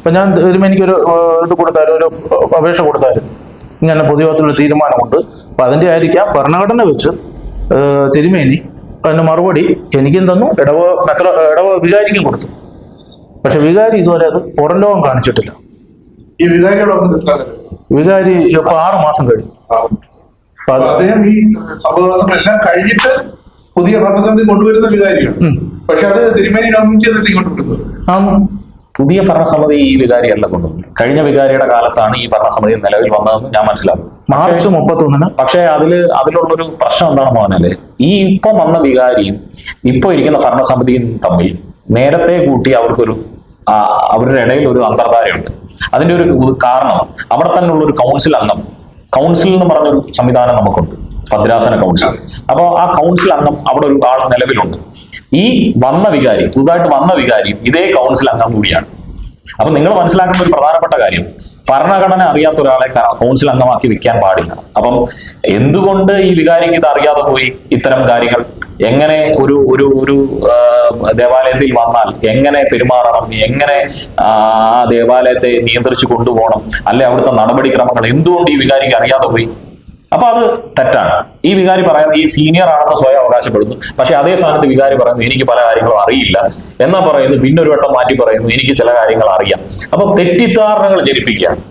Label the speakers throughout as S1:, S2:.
S1: അപ്പൊ ഞാൻ തീരുമ്പോ എനിക്കൊരു ഇത് കൊടുത്താലും ഒരു അപേക്ഷ കൊടുത്തായിരുന്നു. ഇങ്ങനെ പൊതുയോഗത്തിലൊരു തീരുമാനമുണ്ട്. അപ്പൊ അതിന്റെ ആയിരിക്കാം ഭരണഘടന വെച്ച് തിരുമേനി അതിന് മറുപടി എനിക്കും തന്നു ഇടവ എത്ര ഇടവ വികാരിക്കും കൊടുത്തു. പക്ഷെ വികാരി ഇതുവരെ അത് പുറം ലോകം കാണിച്ചിട്ടില്ല.
S2: ഈ വികാരിയോട്?
S1: വികാരി ഇപ്പൊ ആറു മാസം കഴിഞ്ഞു.
S2: അദ്ദേഹം ഈ സംഭവങ്ങളെല്ലാം കഴിഞ്ഞിട്ട് പുതിയ ഭരണസമിതി കൊണ്ടുവരുന്ന വികാരിയാണ്. പക്ഷെ അത് തിരുമേനി നോമിനേറ്റ് ചെയ്തിട്ട് ഇങ്ങോട്ട്.
S3: പുതിയ ഭരണസമിതി ഈ വികാരിയല്ല കൊണ്ടുവന്നത്. കഴിഞ്ഞ വികാരിയുടെ കാലത്താണ് ഈ ഭരണസമിതി നിലവിൽ വന്നതെന്ന് ഞാൻ മനസ്സിലാക്കുന്നു.
S1: മാർച്ച് മുപ്പത്തൊന്നിന്?
S3: പക്ഷേ അതിൽ അതിലുള്ളൊരു പ്രശ്നം എന്താണെന്ന് പറഞ്ഞാൽ ഈ ഇപ്പം വന്ന വികാരിയും ഇപ്പൊ ഇരിക്കുന്ന ഭരണസമിതിയും തമ്മിൽ നേരത്തെ കൂട്ടി അവർക്കൊരു അവരുടെ ഇടയിൽ ഒരു അന്തർധാരയുണ്ട്. അതിന്റെ ഒരു കാരണം അവിടെ തന്നെ ഉള്ള ഒരു കൗൺസിൽ അംഗം കൗൺസിൽ എന്ന് പറഞ്ഞൊരു സംവിധാനം നമുക്കുണ്ട് ഭദ്രാസന കൗൺസിൽ അപ്പോൾ ആ കൗൺസിൽ അംഗം അവിടെ ഒരു ആൾ നിലവിലുണ്ട്. ഈ വന്ന വികാരി പുതുതായിട്ട് വന്ന വികാരി ഇതേ കൗൺസിൽ അംഗം കൂടിയാണ്. അപ്പൊ നിങ്ങൾ മനസ്സിലാക്കുന്ന ഒരു പ്രധാനപ്പെട്ട കാര്യം ഭരണഘടന അറിയാത്ത ഒരാളെ കൗൺസിൽ അംഗമാക്കി വെക്കാൻ പാടില്ല. അപ്പം എന്തുകൊണ്ട് ഈ വികാരിക്ക് ഇത് അറിയാതെ പോയി ഇത്തരം കാര്യങ്ങൾ? എങ്ങനെ ഒരു ഒരു ഒരു ദേവാലയത്തിൽ വന്നാൽ എങ്ങനെ പെരുമാറണം? എങ്ങനെ ആ ദേവാലയത്തെ നിയന്ത്രിച്ചു കൊണ്ടുപോകണം? അല്ലെ അവിടുത്തെ നടപടിക്രമങ്ങൾ എന്തുകൊണ്ട് ഈ വികാരിക്ക് അറിയാതെ പോയി? അപ്പൊ അത് തെറ്റാണ്. ഈ വികാരി പറയുന്നത് ഈ സീനിയർ ആണെന്ന് സ്വയം അവകാശപ്പെടുന്നു. പക്ഷെ അതേ സ്ഥാനത്ത് വികാരി പറയുന്നു എനിക്ക് പല കാര്യങ്ങളും അറിയില്ല. എന്നാ പറയുന്നു പിന്നെ ഒരു വട്ടം മാറ്റി പറയുന്നു എനിക്ക് ചില കാര്യങ്ങൾ അറിയാം. അപ്പൊ തെറ്റിദ്ധാരണകൾ ജനിപ്പിക്കുകയാണ്.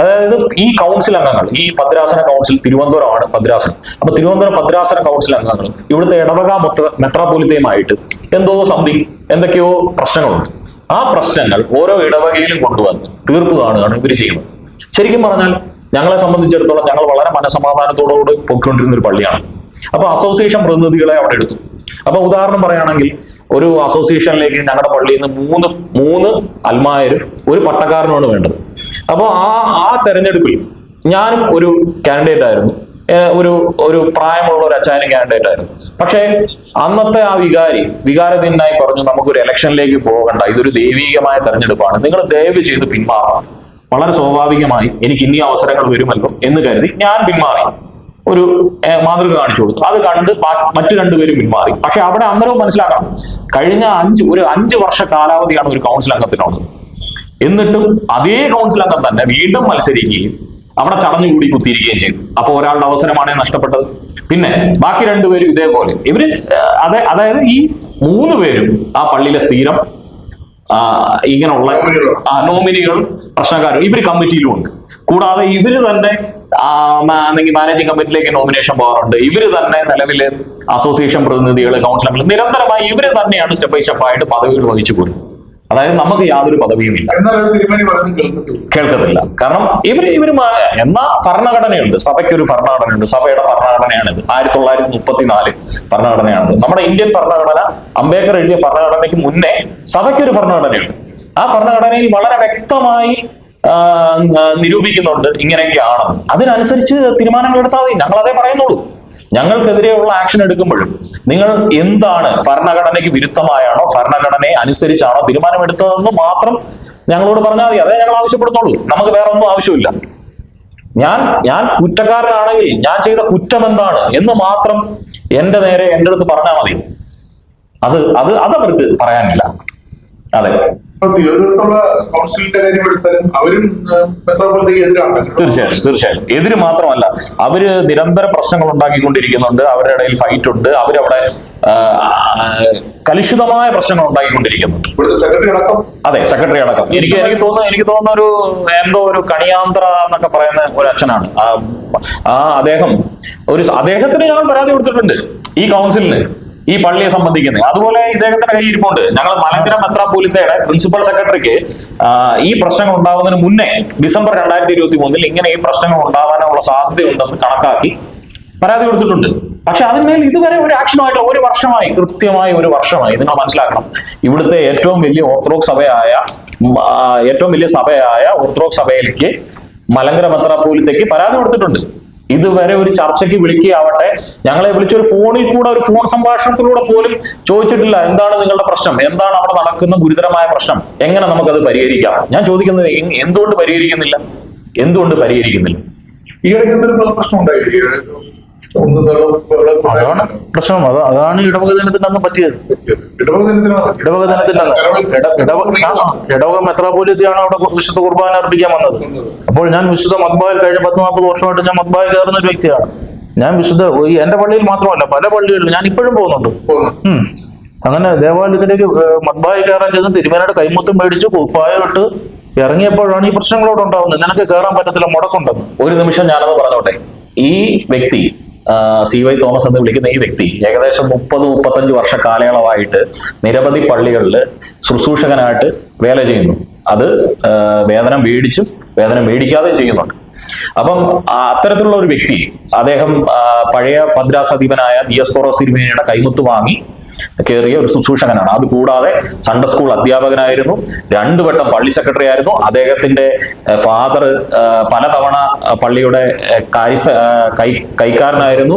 S3: അതായത് ഈ കൗൺസിൽ അംഗങ്ങൾ ഈ ഭദ്രാസന കൗൺസിൽ തിരുവനന്തപുരമാണ് ഭദ്രാസനം. അപ്പൊ തിരുവനന്തപുരം ഭദ്രാസന കൗൺസിൽ അംഗങ്ങൾ ഇവിടുത്തെ ഇടവക മെത്രാപോലിത്തയുമായിട്ട് എന്തോ സംതിങ് എന്തൊക്കെയോ പ്രശ്നങ്ങളുണ്ട്. ആ പ്രശ്നങ്ങൾ ഓരോ ഇടവകയിലും കൊണ്ടുവന്ന് തീർപ്പ് കാണുകയാണ് ഇവർ ചെയ്യുന്നത്. ശരിക്കും പറഞ്ഞാൽ ഞങ്ങളെ സംബന്ധിച്ചിടത്തോളം ഞങ്ങൾ വളരെ മനസമാധാനത്തോടുകൂടി പൊയ്ക്കൊണ്ടിരുന്ന ഒരു പള്ളിയാണ്. അപ്പൊ അസോസിയേഷൻ പ്രതിനിധികളെ അവിടെ എടുത്തു. അപ്പൊ ഉദാഹരണം പറയുകയാണെങ്കിൽ ഒരു അസോസിയേഷനിലേക്ക് ഞങ്ങളുടെ പള്ളിയിൽ നിന്ന് മൂന്ന് മൂന്ന് അൽമായരും ഒരു പട്ടക്കാരനുമാണ് വേണ്ടത്. അപ്പോൾ ആ ആ തെരഞ്ഞെടുപ്പിൽ ഞാനും ഒരു കാൻഡിഡേറ്റ് ആയിരുന്നു. ഒരു ഒരു പ്രായമുള്ള ഒരു അച്ചായനും കാൻഡിഡേറ്റ് ആയിരുന്നു. പക്ഷേ അന്നത്തെ ആ വികാരി വികാരത്തിനായി പറഞ്ഞു നമുക്കൊരു ഇലക്ഷനിലേക്ക് പോകണ്ട. ഇതൊരു ദൈവീകമായ തെരഞ്ഞെടുപ്പാണ്. നിങ്ങൾ ദയവ് ചെയ്ത് പിന്മാറണം വളരെ സ്വാഭാവികമായി എനിക്ക് ഇനി അവസരങ്ങൾ വരുമല്ലോ എന്ന് കരുതി ഞാൻ പിന്മാറി. ഒരു മാതൃക കാണിച്ചു കൊടുത്തു. അത് കണ്ട് മറ്റു രണ്ടുപേരും പിന്മാറി. പക്ഷെ അവിടെ അന്നേരവും മനസ്സിലാക്കണം. കഴിഞ്ഞ അഞ്ച് ഒരു അഞ്ച് വർഷ കാലാവധിയാണ് ഒരു കൗൺസിൽ അംഗത്തിനുള്ളത്. എന്നിട്ടും അതേ കൗൺസിൽ അംഗം തന്നെ വീണ്ടും മത്സരിക്കുകയും അവിടെ ചടഞ്ഞു കൂടി കുത്തിയിരിക്കുകയും ചെയ്തു. അപ്പോൾ ഒരാളുടെ അവസരമാണ് നഷ്ടപ്പെട്ടത്. പിന്നെ ബാക്കി രണ്ടുപേരും ഇതേപോലെ. ഇവർ അതെ അതായത് ഈ മൂന്ന് പേരും ആ പള്ളിയിലെ സ്ഥിരം ഇങ്ങനെയുള്ള നോമിനികൾ പ്രശ്നക്കാരും ഇവർ കമ്മിറ്റിയിലും ഉണ്ട്. കൂടാതെ ഇവർ തന്നെ അല്ലെങ്കിൽ മാനേജിംഗ് കമ്മിറ്റിയിലേക്ക് നോമിനേഷൻ പോകാറുണ്ട്. ഇവർ തന്നെ നിലവിൽ അസോസിയേഷൻ പ്രതിനിധികൾ കൗൺസിലർ നിരന്തരമായി ഇവർ തന്നെയാണ് സ്റ്റെപ്പ് ബൈ സ്റ്റെപ്പ് ആയിട്ട് പദവികൾ വഹിച്ചു പോരും അതായത് നമുക്ക് യാതൊരു പദവിയും ഇല്ല.
S2: കേൾക്കത്തില്ല.
S3: കാരണം ഇവർ ഇവർ മ- എന്നാ ഭരണഘടനയുണ്ട്. സഭയ്ക്കൊരു ഭരണഘടനയുണ്ട്. സഭയുടെ ഭരണഘടനയാണിത്. ആയിരത്തി തൊള്ളായിരത്തി മുപ്പത്തിനാല് ഭരണഘടനയാണിത്. നമ്മുടെ ഇന്ത്യൻ ഭരണഘടന അംബേദ്കർ എഴുതിയ ഭരണഘടനയ്ക്ക് മുന്നേ സഭയ്ക്കൊരു ഭരണഘടനയുണ്ട്. ആ ഭരണഘടനയിൽ വളരെ വ്യക്തമായി നിരൂപിക്കുന്നുണ്ട് ഇങ്ങനെയൊക്കെയാണ് അതിനനുസരിച്ച് തീരുമാനങ്ങൾ എടുത്താൽ മതി. ഞങ്ങൾ അതേ പറയുന്നുള്ളൂ. ഞങ്ങൾക്കെതിരെയുള്ള ആക്ഷൻ എടുക്കുമ്പോഴും നിങ്ങൾ എന്താണ് ഭരണഘടനയ്ക്ക് വിരുദ്ധമായാണോ ഭരണഘടനയെ അനുസരിച്ചാണോ തീരുമാനമെടുത്തതെന്ന് മാത്രം ഞങ്ങളോട് പറഞ്ഞാൽ മതി. അതേ ഞങ്ങൾ ആവശ്യപ്പെടുന്നുള്ളൂ നമുക്ക് വേറെ ഒന്നും ആവശ്യമില്ല. ഞാൻ ഞാൻ കുറ്റക്കാരനാണെങ്കിൽ ഞാൻ ചെയ്ത കുറ്റം എന്താണ് എന്ന് മാത്രം എന്റെ നേരെ എന്റെ അടുത്ത് പറഞ്ഞാൽ മതി. അത് അത് അതവർക്ക് പറയാനില്ല. അതെ.
S2: ഇപ്പൊ തിരുവനന്തപുരത്തുള്ള കൗൺസിലിന്റെ കാര്യം എടുത്താലും അവരും എതിരാണ്.
S3: തീർച്ചയായും തീർച്ചയായും. എതിര് മാത്രമല്ല അവർ നിരന്തര പ്രശ്നങ്ങൾ ഉണ്ടാക്കിക്കൊണ്ടിരിക്കുന്നുണ്ട് അവരുടെ ഇടയിൽ ഫൈറ്റ് ഉണ്ട് അവരവിടെ കലുഷിതമായ പ്രശ്നങ്ങൾ ഉണ്ടാക്കിക്കൊണ്ടിരിക്കുന്നുണ്ട്.
S2: സെക്രട്ടറി അടക്കം.
S3: അതെ സെക്രട്ടറി അടക്കം. എനിക്ക് എനിക്ക് തോന്നുന്നു എനിക്ക് തോന്നുന്ന ഒരു എന്തോ ഒരു കണിയാന്തര എന്നൊക്കെ പറയുന്ന ഒരു അച്ഛനാണ് ആ ആ അദ്ദേഹം ഒരു അദ്ദേഹത്തിന് ഞാൻ പരാതി കൊടുത്തിട്ടുണ്ട് ഈ കൗൺസിലിന്. ഈ പള്ളിയെ സംബന്ധിക്കുന്നത് അതുപോലെ ഇദ്ദേഹത്തിന്റെ കയ്യിൽ ഇരിപ്പുണ്ട് ഞങ്ങൾ മലങ്കര മെത്രാപോലിസയുടെ പ്രിൻസിപ്പൽ സെക്രട്ടറിക്ക് ഈ പ്രശ്നങ്ങൾ ഉണ്ടാവുന്നതിന് മുന്നേ ഡിസംബർ രണ്ടായിരത്തി ഇരുപത്തി മൂന്നിൽ ഇങ്ങനെ ഈ പ്രശ്നങ്ങൾ ഉണ്ടാവാനുള്ള സാധ്യതയുണ്ടെന്ന് കണക്കാക്കി പരാതി കൊടുത്തിട്ടുണ്ട്. പക്ഷെ അതിന്മേൽ ഇതുവരെ ഒരു ആക്ഷനുമായിട്ട് ഒരു വർഷമായി കൃത്യമായി ഒരു വർഷമായി നിങ്ങൾ മനസ്സിലാക്കണം. ഇവിടുത്തെ ഏറ്റവും വലിയ ഓർത്തഡോക്സ് സഭയായ ഏറ്റവും വലിയ സഭയായ ഓർത്തഡോക്സ് സഭയിലേക്ക് മലങ്കര മെത്രാപ്പോലിത്തേക്ക് പരാതി കൊടുത്തിട്ടുണ്ട്. ഇതുവരെ ഒരു ചർച്ചയ്ക്ക് വിളിക്കുകയാവട്ടെ. ഞങ്ങളെ വിളിച്ച ഒരു ഫോണിൽ കൂടെ ഒരു ഫോൺ സംഭാഷണത്തിലൂടെ പോലും ചോദിച്ചിട്ടില്ല. എന്താണ് നിങ്ങളുടെ പ്രശ്നം? എന്താണ് അവിടെ നടക്കുന്ന ഗുരുതരമായ പ്രശ്നം? എങ്ങനെ നമുക്കത് പരിഹരിക്കാം? ഞാൻ ചോദിക്കുന്നത് എന്തുകൊണ്ട് പരിഹരിക്കുന്നില്ല? എന്തുകൊണ്ട് പരിഹരിക്കുന്നില്ല?
S2: ഈ ഇടയ്ക്ക് എന്തൊരു പ്രശ്നം ഉണ്ടായി ഒന്ന് തള്ളും, ഇവിടെ
S1: അതാണ് പ്രശ്നം. അത് അതാണ് ഇടവക ദിനത്തിന്റെ അന്ന് പറ്റിയത്.
S2: ഇടവക ദിനത്തിനാണ് പറ്റിയത്.
S1: ഇടവക മെത്രാപോലിത്തയാണ് അവിടെ വിശുദ്ധ കുർബാന അർപ്പിക്കാൻ വന്നത്. അപ്പോൾ ഞാൻ വിശുദ്ധ മദ്ബായിൽ കഴിഞ്ഞ പത്ത് നാൽപ്പത് വർഷമായിട്ട് ഞാൻ മദ്ബായിൽ കയറുന്ന ഒരു വ്യക്തിയാണ്. ഞാൻ വിശുദ്ധ ഈ എന്റെ പള്ളിയിൽ മാത്രമല്ല പല പള്ളികളിലും ഞാൻ ഇപ്പോഴും പോകുന്നുണ്ട്. അങ്ങനെ ദേവാലയത്തിലേക്ക് മദ്ബായി കയറാൻ ചെന്ന് തിരുമേനയുടെ കൈമുത്തും മേടിച്ച് കുപ്പായം ഇട്ട് ഇറങ്ങിയപ്പോഴാണ് ഈ പ്രശ്നങ്ങളോട് ഉണ്ടാവുന്നത് നിനക്ക് കയറാൻ പറ്റത്തില്ല മുടക്കുണ്ടെന്ന്.
S3: ഒരു നിമിഷം ഞാനത് പറഞ്ഞോട്ടെ. ഈ വ്യക്തി സി വൈ തോമസ് എന്ന് വിളിക്കുന്ന ഈ വ്യക്തി ഏകദേശം മുപ്പത് മുപ്പത്തഞ്ച് വർഷ കാലയളവായിട്ട് നിരവധി പള്ളികളിൽ ശുശ്രൂഷകനായിട്ട് വേല ചെയ്യുന്നു. അത് വേതനം മേടിച്ചും വേതനം മേടിക്കാതെയും ചെയ്യുന്നുണ്ട്. അപ്പം അത്തരത്തിലുള്ള ഒരു വ്യക്തി അദ്ദേഹം പഴയ ഭദ്രാസദീപനായ ദിയസ്കോറോ സിനിമയുടെ കൈമുത്ത് വാങ്ങി കയറിയ ഒരു ശുശ്രൂഷകനാണ്. അതുകൂടാതെ സൺഡേ സ്കൂൾ അധ്യാപകനായിരുന്നു. രണ്ടു വട്ടം പള്ളി സെക്രട്ടറി ആയിരുന്നു. അദ്ദേഹത്തിന്റെ ഫാദർ പലതവണ പള്ളിയുടെ കാര്യ കൈ കൈക്കാരനായിരുന്നു.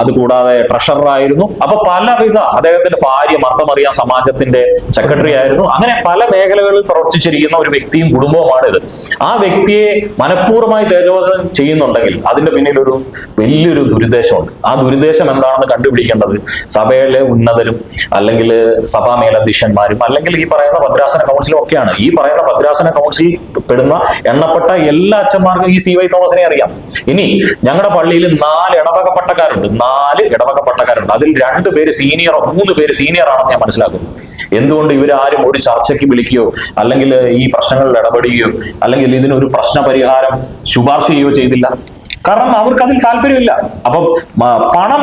S3: അതുകൂടാതെ ട്രഷററായിരുന്നു അപ്പൊ പലവിധ അദ്ദേഹത്തിന്റെ ഭാര്യ മർത്തമറിയാൻ സമാജത്തിന്റെ സെക്രട്ടറി ആയിരുന്നു. അങ്ങനെ പല മേഖലകളിൽ പ്രവർത്തിച്ചിരിക്കുന്ന ഒരു വ്യക്തിയും കുടുംബവുമാണ് ഇത് ആ വ്യക്തിയെ മനഃപൂർവമായി തേജോധനം ചെയ്യുന്നുണ്ടെങ്കിൽ അതിന്റെ പിന്നിൽ ഒരു വലിയൊരു ദുരുദ്ദേശമുണ്ട്. ആ ദുരുദ്ദേശം എന്താണെന്ന് കണ്ടുപിടിക്കേണ്ടത് സഭയിലെ ഉന്നതരും അല്ലെങ്കിൽ സഭാ മേലധ്യക്ഷന്മാരും അല്ലെങ്കിൽ ഈ പറയുന്ന ഭദ്രാസന കൗൺസിലും ഒക്കെയാണ്. ഈ പറയുന്ന ഭദ്രാസന കൗൺസിൽ പെടുന്ന എണ്ണപ്പെട്ട എല്ലാ അച്ഛന്മാർക്കും ഈ സി വൈ തോമസിനെ അറിയാം. ഇനി ഞങ്ങളുടെ പള്ളിയിൽ നാല് ഇടവക പട്ടക്കാരുണ്ട് നാല് ഇടവക പട്ടക്കാരുണ്ട് അതിൽ രണ്ട് പേര് സീനിയറോ മൂന്ന് പേര് സീനിയർ ആണെന്ന് ഞാൻ മനസ്സിലാക്കുന്നു. എന്തുകൊണ്ട് ഇവരാരും ഒരു ചർച്ചയ്ക്ക് വിളിക്കുകയോ അല്ലെങ്കിൽ ഈ പ്രശ്നങ്ങളിൽ ഇടപെടുകയോ അല്ലെങ്കിൽ ഇതിനൊരു പ്രശ്ന പരിഹാരം ശുപാർശ ചെയ്യുകയോ ചെയ്തില്ല. കാരണം അവർക്ക് അതിൽ താല്പര്യമില്ല. അപ്പം പണം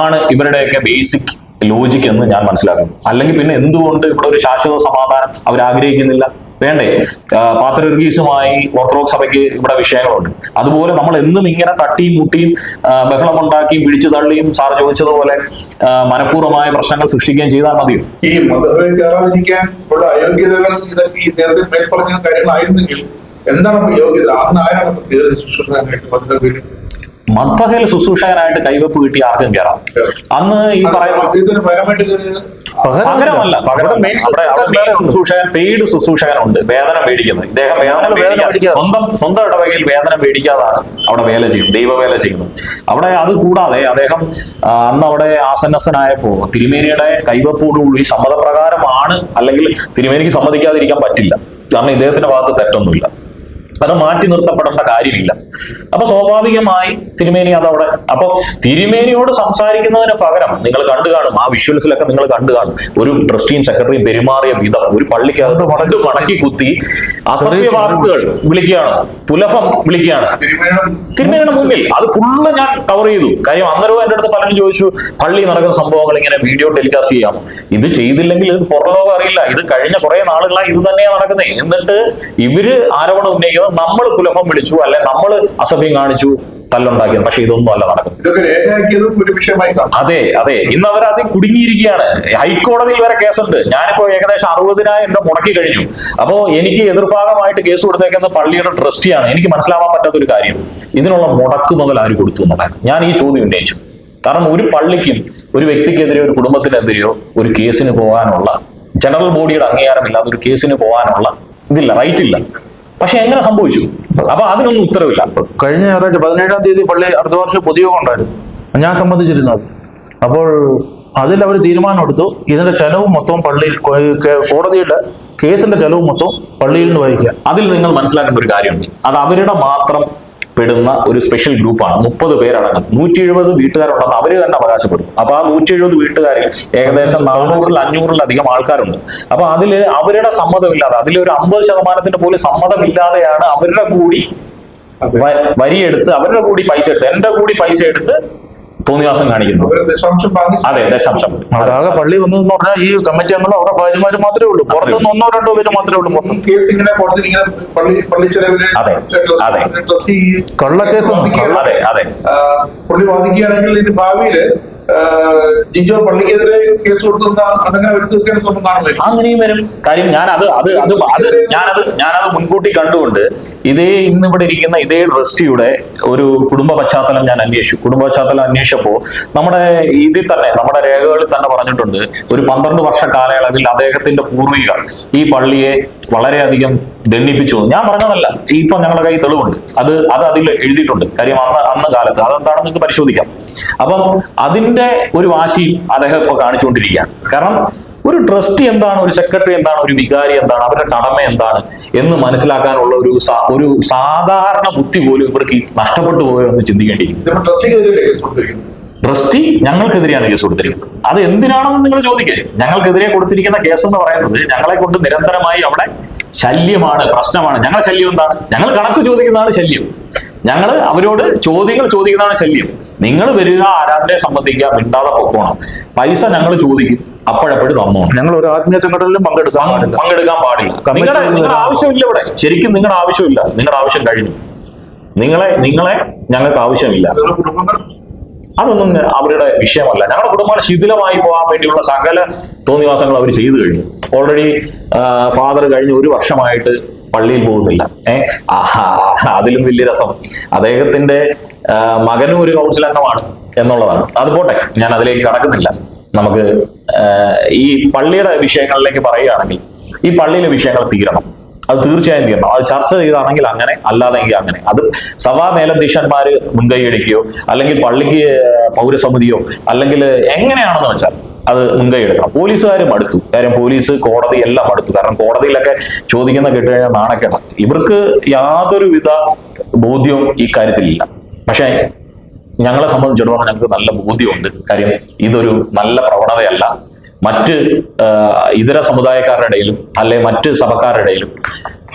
S3: ആണ് ഇവരുടെയൊക്കെ ബേസിക് ലോജിക് എന്ന് ഞാൻ മനസ്സിലാക്കുന്നു. അല്ലെങ്കിൽ പിന്നെ എന്തുകൊണ്ട് ഇവിടെ ഒരു ശാശ്വത സമാധാനം അവർ ആഗ്രഹിക്കുന്നില്ല വേണ്ടേ പാത്രീസുമായി ഓർത്തഡോക്സ് സഭയ്ക്ക് ഇവിടെ വിഷയങ്ങളുണ്ട്. അതുപോലെ നമ്മൾ എന്നും ഇങ്ങനെ തട്ടിയും മുട്ടിയും ബഹളം ബഹളമുണ്ടാക്കിയും പിടിച്ചു തള്ളിയും സാർ ചോദിച്ചതുപോലെ മനഃപൂർവമായ പ്രശ്നങ്ങൾ സൃഷ്ടിക്കുകയും ചെയ്താൽ മതിയോ?
S2: ഈ ഉള്ള അയോഗ്യതകൾ കാര്യങ്ങളായിരുന്നെങ്കിൽ എന്താണ് യോഗ്യത അന്ന് ആരാണ് ശുശ്രൂഷകനായിട്ട് മതസഭയിൽ
S3: മദ്ഭകയിൽ ശുശ്രൂഷകനായിട്ട് കൈവപ്പ് കിട്ടി ആർക്കും കയറാം അന്ന് ഈ പറയുന്ന പകരമല്ല. പകരം
S1: ശുശ്രൂഷകൻ
S3: പെയ്ഡ് ശുശ്രൂഷകനുണ്ട്. വേതനം മേടിക്കുന്നത് ഇദ്ദേഹം വേതനം മേടിക്കാതെ. സ്വന്തം സ്വന്തം ഇടവകയിൽ വേതനം മേടിക്കാതാണ് അവിടെ വേല ചെയ്യുന്നത് ദൈവവേല ചെയ്യുന്നത്. അവിടെ അത് കൂടാതെ അദ്ദേഹം അന്ന് അവിടെ ആസന്നസ്സനായപ്പോ തിരുമേനിയുടെ കൈവപ്പോടുകൂടി സമ്മതപ്രകാരമാണ് അല്ലെങ്കിൽ തിരുമേനിക്ക് സമ്മതിക്കാതിരിക്കാൻ പറ്റില്ല. കാരണം ഇദ്ദേഹത്തിന്റെ ഭാഗത്ത് തെറ്റൊന്നുമില്ല. അത് മാറ്റി നിർത്തപ്പെടേണ്ട കാര്യമില്ല. അപ്പൊ സ്വാഭാവികമായി തിരുമേനി അതവിടെ. അപ്പൊ തിരുമേനിയോട് സംസാരിക്കുന്നതിന് പകരം നിങ്ങൾ കണ്ടു കാണും ആ വിഷ്വൽസിലൊക്കെ നിങ്ങൾ കണ്ടു കാണും. ഒരു ട്രസ്റ്റിയും സെക്രട്ടറിയും പെരുമാറിയ വിധം ഒരു പള്ളിക്കകത്ത് മടക്ക്. മടക്കി കുത്തി അസഭ്യ വാക്കുകൾ വിളിക്കുകയാണ് പുലഭം വിളിക്കുകയാണ്.
S2: തിരുമേനം
S3: തിരുമേനിയുടെ മുന്നിൽ. അത് ഫുള്ള് ഞാൻ കവർ ചെയ്തു. കാര്യം അന്നേരവും എന്റെ അടുത്ത് പലരും ചോദിച്ചു പള്ളി നടക്കുന്ന സംഭവങ്ങൾ ഇങ്ങനെ വീഡിയോ ടെലികാസ്റ്റ് ചെയ്യാം. ഇത് ചെയ്തില്ലെങ്കിൽ ഇത് പുറലോകം അറിയില്ല. ഇത് കഴിഞ്ഞ കുറെ നാളുകളായി ഇത് തന്നെയാണ് നടക്കുന്നത് എന്നിട്ട് ഇവർ ആരോപണം ഉന്നയിക്കുന്നത് നമ്മൾ കുലഭം വിളിച്ചു അല്ലെ നമ്മൾ അസഭ്യം കാണിച്ചു തല്ലുണ്ടാക്കിയത്. പക്ഷെ ഇതൊന്നും അല്ല നടക്കുന്നത്. അതെ അതെ. ഇന്ന് അവർ അതിൽ കുടുങ്ങിയിരിക്കുകയാണ്. ഹൈക്കോടതിയിൽ വരെ കേസുണ്ട്. ഞാനിപ്പോ ഏകദേശം അറുപതിനായിരം രൂപ മുടക്കി കഴിഞ്ഞു. അപ്പോ എനിക്ക് എതിർഭാഗമായിട്ട് കേസ് കൊടുത്തേക്കുന്ന പള്ളിയുടെ ട്രസ്റ്റിയാണ്. എനിക്ക് മനസ്സിലാവാൻ പറ്റാത്ത ഒരു കാര്യം. ഇതിനുള്ള മുടക്ക് മുതൽ ആര് കൊടുത്തു എന്നുള്ളതാണ്. ഞാൻ ഈ ചോദ്യം ഉന്നയിച്ചു. കാരണം ഒരു പള്ളിക്കും ഒരു വ്യക്തിക്കെതിരെയോ ഒരു കുടുംബത്തിനെതിരെയോ ഒരു കേസിന് പോകാനുള്ള ജനറൽ ബോഡിയുടെ അംഗീകാരമില്ലാതെ ഒരു കേസിന് പോകാനുള്ള ഇതില്ല റൈറ്റ് ഇല്ല. പക്ഷെ എങ്ങനെ സംഭവിച്ചു? അപ്പൊ അതിനൊന്നും ഉത്തരവില്ല.
S1: കഴിഞ്ഞ ഞായറാഴ്ച പതിനേഴാം തീയതി പള്ളി അടുത്ത വർഷം പൊതുയോഗം ഉണ്ടായിരുന്നു. ഞാൻ സംബന്ധിച്ചിരുന്നു അത്. അപ്പോൾ അതിൽ അവർ തീരുമാനമെടുത്തു ഇതിന്റെ ചെലവ് മൊത്തം പള്ളിയിൽ കോടതിയുടെ കേസിന്റെ ചെലവ് മൊത്തം പള്ളിയിൽ നിന്ന് വഹിക്കുക.
S3: അതിൽ നിങ്ങൾ മനസ്സിലാക്കേണ്ട ഒരു കാര്യമുണ്ട്. അത് അവരുടെ മാത്രം പെടുന്ന ഒരു സ്പെഷ്യൽ ഗ്രൂപ്പാണ് മുപ്പത് പേരടങ്ങും നൂറ്റി എഴുപത് വീട്ടുകാരുണ്ടെന്ന് അവർ തന്നെ അവകാശപ്പെടും. അപ്പൊ ആ നൂറ്റി എഴുപത് വീട്ടുകാരിൽ ഏകദേശം നാനൂറിൽ അഞ്ഞൂറിലധികം ആൾക്കാരുണ്ട്. അപ്പൊ അതിൽ അവരുടെ സമ്മതമില്ലാതെ അതിലൊരു അമ്പത് ശതമാനത്തിന്റെ പോലും സമ്മതമില്ലാതെയാണ് അവരുടെ കൂടി വരിയെടുത്ത് അവരുടെ കൂടി പൈസ എടുത്ത് എന്റെ കൂടി പൈസ എടുത്ത് തോന്നിവാസം കാണിക്കുന്നു. അതെ ദശാംശം.
S1: ആകെ പള്ളി വന്നതെന്ന് പറഞ്ഞാൽ ഈ കമ്മിറ്റി അംഗങ്ങളും അവരുടെ ഭാര്യമാര് മാത്രമേ ഉള്ളൂ. പുറത്തുനിന്ന് ഒന്നോ രണ്ടോ പേര് മാത്രമേ ഉള്ളൂ പുറത്ത്
S2: കേസ് ഇങ്ങനെ കോടതി പള്ളി പള്ളി ചെലവിൽ
S3: അതെ, അതെ.
S1: കള്ളക്കേസ്
S3: അതെ അതെ.
S2: പുള്ളി ബാധിക്കുകയാണെങ്കിൽ ഇതിന്റെ ഭാവിയിൽ ജിജോ പള്ളിക്കെതിരെ കേസ് കാണുന്നില്ല?
S3: അങ്ങനെയും വരും. കാര്യം ഞാൻ അത് അത് അത് അത് ഞാനത് ഞാനത് മുൻകൂട്ടി കണ്ടുകൊണ്ട് ഇതേ ഇന്ന് ഇവിടെ ഇരിക്കുന്ന ഇതേ ട്രസ്റ്റിയുടെ ഒരു കുടുംബ പശ്ചാത്തലം ഞാൻ അന്വേഷിച്ചു. കുടുംബ പശ്ചാത്തലം അന്വേഷിച്ചപ്പോൾ നമ്മുടെ ഇതിൽ തന്നെ നമ്മുടെ രേഖകളിൽ തന്നെ പറഞ്ഞിട്ടുണ്ട് ഒരു പന്ത്രണ്ട് വർഷ കാലയളവിൽ അദ്ദേഹത്തിന്റെ പൂർവികർ ഈ പള്ളിയെ വളരെയധികം ദണ്ണിപ്പിച്ചു ഞാൻ പറഞ്ഞതല്ല. ഇപ്പൊ ഞങ്ങളുടെ കയ്യിൽ തെളിവുണ്ട്. അത് അത് അതിൽ എഴുതിയിട്ടുണ്ട്. കാര്യം അന്ന് അന്ന് കാലത്ത്. അതെന്താണെന്ന് നിങ്ങൾക്ക് പരിശോധിക്കാം. അപ്പം അതിന്റെ ഒരു വാശി അദ്ദേഹം ഇപ്പൊ കാണിച്ചുകൊണ്ടിരിക്കുകയാണ്. കാരണം ഒരു ട്രസ്റ്റി എന്താണ് ഒരു സെക്രട്ടറി എന്താണ് ഒരു വികാരി എന്താണ് അവരുടെ കടമ എന്താണ് എന്ന് മനസ്സിലാക്കാനുള്ള ഒരു ഒരു സാധാരണ ബുദ്ധി പോലും ഇവർക്ക് നഷ്ടപ്പെട്ടു പോയോ എന്ന് ചിന്തിക്കേണ്ടിയിരിക്കും ട്രസ്റ്റി ഞങ്ങൾക്കെതിരെയാണ് കേസ് കൊടുത്തിരിക്കുന്നത്. അത് എന്തിനാണെന്ന് നിങ്ങൾ ചോദിക്കേ. ഞങ്ങൾക്കെതിരെ കൊടുത്തിരിക്കുന്ന കേസ് എന്ന് പറയുന്നത് ഞങ്ങളെ കൊണ്ട് നിരന്തരമായി അവിടെ ശല്യമാണ് പ്രശ്നമാണ്. ഞങ്ങളെ ശല്യം എന്താണ്? ഞങ്ങൾ കണക്ക് ചോദിക്കുന്നതാണ് ശല്യം. ഞങ്ങൾ അവരോട് ചോദ്യങ്ങൾ ചോദിക്കുന്നതാണ് ശല്യം. നിങ്ങൾ വരിക ആരാധനെ സംബന്ധിക്കുക മിണ്ടാതെ പൊക്കോണം. പൈസ ഞങ്ങൾ ചോദിക്കും അപ്പോഴപ്പോഴും തന്നോണം
S1: ഞങ്ങൾ ഒരു ആത്മീയ സംഘടനയിലും പങ്കെടുക്കാൻ പാടില്ല.
S3: പങ്കെടുക്കാൻ പാടില്ല. നിങ്ങളുടെ നിങ്ങളുടെ ആവശ്യമില്ല ഇവിടെ. ശരിക്കും നിങ്ങളുടെ ആവശ്യമില്ല. നിങ്ങളുടെ ആവശ്യം കഴിഞ്ഞു. നിങ്ങളെ നിങ്ങളെ ഞങ്ങൾക്ക് ആവശ്യമില്ല.
S2: കുടുംബങ്ങൾ
S3: അതൊന്നും അവരുടെ വിഷയമല്ല. ഞങ്ങളുടെ കുടുംബങ്ങൾ ശിഥിലമായി പോകാൻ വേണ്ടിയുള്ള സകല തോന്നിവാസങ്ങൾ അവർ ചെയ്തു കഴിഞ്ഞു. ഓൾറെഡി ഫാദർ കഴിഞ്ഞ ഒരു വർഷമായിട്ട് പള്ളിയിൽ പോകുന്നില്ല. ഏഹ് അതിലും വലിയ രസം. അദ്ദേഹത്തിന്റെ മകനും ഒരു കൗൺസിൽ അംഗമാണ് എന്നുള്ളതാണ്. അത് പോട്ടെ ഞാൻ അതിലേക്ക് കടക്കുന്നില്ല. നമുക്ക് ഈ പള്ളിയുടെ വിഷയങ്ങളിലേക്ക് പറയുകയാണെങ്കിൽ ഈ പള്ളിയിലെ വിഷയങ്ങൾ തീരണം. അത് തീർച്ചയായും തീരണം. അത് ചർച്ച ചെയ്താണെങ്കിൽ അങ്ങനെ അല്ലാതെങ്കിൽ അങ്ങനെ. അത് സഭാ മേലധ്യക്ഷന്മാര് മുൻകൈ എടുക്കുകയോ അല്ലെങ്കിൽ പള്ളിക്ക് പൗരസമിതിയോ അല്ലെങ്കിൽ എങ്ങനെയാണെന്ന് വെച്ചാൽ അത് മുൻകൈ എടുക്കണം. പോലീസുകാരും അടുത്തു. കാര്യം പോലീസ് കോടതി എല്ലാം അടുത്തു. കാരണം കോടതിയിലൊക്കെ ചോദിക്കുന്ന കേട്ടുകഴിഞ്ഞാൽ നാണക്കേടാ. ഇവർക്ക് യാതൊരുവിധ ബോധ്യവും ഈ കാര്യത്തിലില്ല. പക്ഷേ ഞങ്ങളെ സംബന്ധിച്ചിടത്തോളം ഞങ്ങൾക്ക് നല്ല ബോധ്യമുണ്ട്. കാര്യം ഇതൊരു നല്ല പ്രവണതയല്ല. മറ്റ് ഇതര സമുദായക്കാരുടെ ഇടയിലും അല്ലെ മറ്റ് സഭക്കാരുടെ ഇടയിലും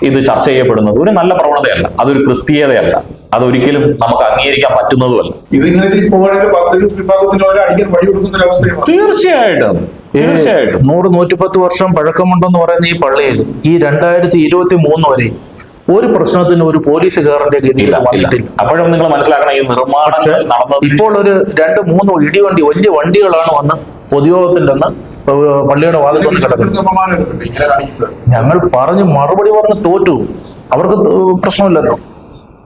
S3: ഇത് ചർച്ച ചെയ്യപ്പെടുന്നത് ഒരു നല്ല പ്രവണതയല്ല. അതൊരു ക്രിസ്തീയതയല്ല. അതൊരിക്കലും നമുക്ക് അംഗീകരിക്കാൻ പറ്റുന്നതുമല്ല. തീർച്ചയായിട്ടും. തീർച്ചയായിട്ടും.
S1: നൂറ് നൂറ്റിപ്പത്ത് വർഷം പഴക്കമുണ്ടെന്ന് പറയുന്ന ഈ പള്ളിയിൽ ഈ രണ്ടായിരത്തി ഇരുപത്തി മൂന്ന് വരെ ഒരു പ്രശ്നത്തിന് ഒരു പോലീസുകാരന്റെ ഗതിയിൽ വന്നിട്ടില്ല.
S3: അപ്പോഴും നിങ്ങൾ മനസ്സിലാക്കണം ഈ നിർമ്മാണം നടന്നത്
S1: ഇപ്പോൾ ഒരു രണ്ട് മൂന്ന് ഇടിവണ്ടി വലിയ വണ്ടികളാണ് വന്ന് പൊതുയോഗത്തിന്റെ അന്ന് പള്ളിയുടെ വാതിൽ വന്ന് കിടക്കുന്നത്. ഞങ്ങൾ പറഞ്ഞു മറുപടി പറഞ്ഞ് തോറ്റു. അവർക്ക് പ്രശ്നമില്ലല്ലോ.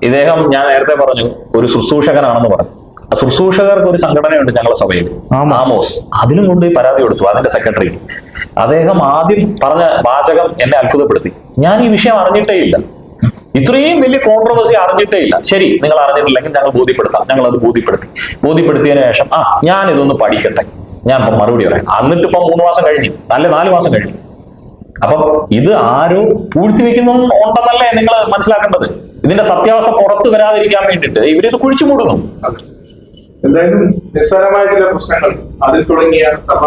S3: ഇദ്ദേഹം ഞാൻ നേരത്തെ പറഞ്ഞു ഒരു ശുശ്രൂഷകനാണെന്ന് പറഞ്ഞു. ആ ശുശ്രൂഷകർക്ക് ഒരു സംഘടനയുണ്ട് ഞങ്ങളുടെ സഭയിൽ.
S1: ആമോസ്.
S3: ആമോസ്. അതിനും കൊണ്ട് ഈ പരാതി കൊടുത്തു അതിന്റെ സെക്രട്ടറി. അദ്ദേഹം ആദ്യം പറഞ്ഞ വാചകം എന്നെ അത്ഭുതപ്പെടുത്തി. ഞാൻ ഈ വിഷയം അറിഞ്ഞിട്ടേ ഇല്ല. ഇത്രയും വലിയ കോൺട്രവേഴ്സി അറിഞ്ഞിട്ടേ ഇല്ല. ശരി നിങ്ങൾ അറിഞ്ഞിട്ടില്ലെങ്കിൽ ഞങ്ങൾ ബോധ്യപ്പെടുത്താം. ഞങ്ങൾ അത് ബോധ്യപ്പെടുത്തി. ബോധ്യപ്പെടുത്തിയതിനു ശേഷം ആ ഞാൻ ഇതൊന്ന് പഠിക്കട്ടെ. ഞാൻ ഇപ്പം മറുപടി പറയാം. എന്നിട്ട് ഇപ്പം മൂന്ന് മാസം കഴിഞ്ഞു. അല്ലെ നാല് മാസം കഴിഞ്ഞു. അപ്പം ഇത് ആരോ പൂഴ്ത്തി വെക്കുന്ന ഉണ്ടെന്നല്ലേ നിങ്ങൾ മനസ്സിലാക്കേണ്ടത്. ഇതിന്റെ സത്യാവസ്ഥ പുറത്തു വരാതിരിക്കാൻ വേണ്ടിയിട്ട് ഇവരിത് കുഴിച്ചു മൂടുന്നു.
S2: എന്തായാലും നിസ്സാരമായ ചില പ്രശ്നങ്ങൾ. അതിൽ തുടങ്ങിയ സഭ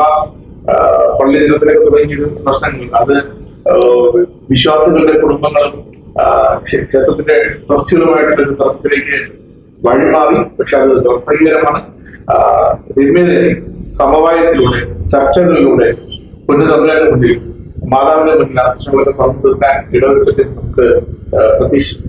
S2: പള്ളി ദിനത്തിലൊക്കെ തുടങ്ങിയ പ്രശ്നങ്ങൾ. അത് വിശ്വാസികളുടെ കുടുംബങ്ങളും ക്ഷേത്രത്തിന്റെ ട്രസ്റ്റുകളുമായിട്ടുള്ള ഒരു തർക്കത്തിലേക്ക് വഴിമാറി പക്ഷെ അത് ദൗർഭാഗ്യകരമാണ് ആ, സമവായത്തിലൂടെ ചർച്ചകളിലൂടെ പൊന്നു തമ്മിലെ മുന്നിൽ മാതാവിന്റെ മുന്നിൽ ആ പറഞ്ഞു തീർക്കാൻ ഇടവരുത്തിട്ട് നമുക്ക് പ്രതീക്ഷിക്കാം